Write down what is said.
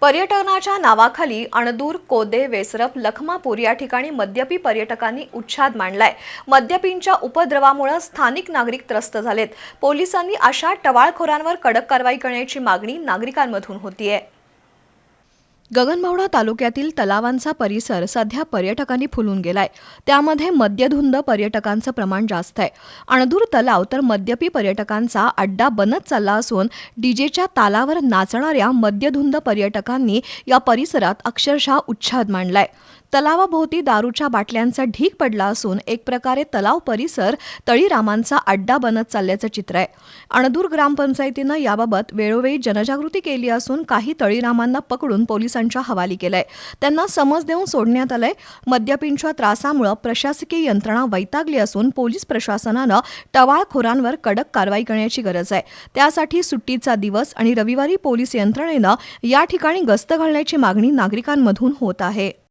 पर्यटनाच्या नावाखाली अणदूर कोदे वेसरप लखमापूर या ठिकाणी मद्यपी पर्यटकांनी उच्छाद मांडलाय. मद्यपींच्या उपद्रवामुळे स्थानिक नागरिक त्रस्त झालेत. पोलिसांनी अशा टवाळखोरांवर कडक कारवाई करण्याची मागणी नागरिकांमधून होतीये. गगनबावडा तालुक्यातील तलावांचा परिसर सध्या पर्यटकांनी फुलून गेलाय. त्यामध्ये मद्यधुंद पर्यटकांचं प्रमाण जास्त आहे. अणदूर तलाव तर मद्यपी पर्यटकांचा अड्डा बनत चालला असून डीजेच्या तालावर नाचणाऱ्या मद्यधुंद पर्यटकांनी या परिसरात अक्षरशः उच्छाद मांडलाय. तलावाभोवती दारूच्या बाटल्यांचा ढीक पडला असून एक प्रकारे तलाव परिसर तळीरामांचा अड्डा बनत चालल्याचं चित्र आहे. अणदूर ग्रामपंचायतीनं याबाबत वेळोवेळी जनजागृती केली असून काही तळीरामांना पकडून पोलिसांनी पोलिसांच्या हवाली केलंय. त्यांना समज देऊन सोडण्यात आलंय. मद्यपींच्या त्रासामुळे प्रशासकीय यंत्रणा वैतागली असून पोलीस प्रशासनानं टवाळखोरांवर कडक कारवाई करण्याची गरज आहे. त्यासाठी सुट्टीचा दिवस आणि रविवारी पोलीस यंत्रणेनं या ठिकाणी गस्त घालण्याची मागणी नागरिकांमधून होत आहे.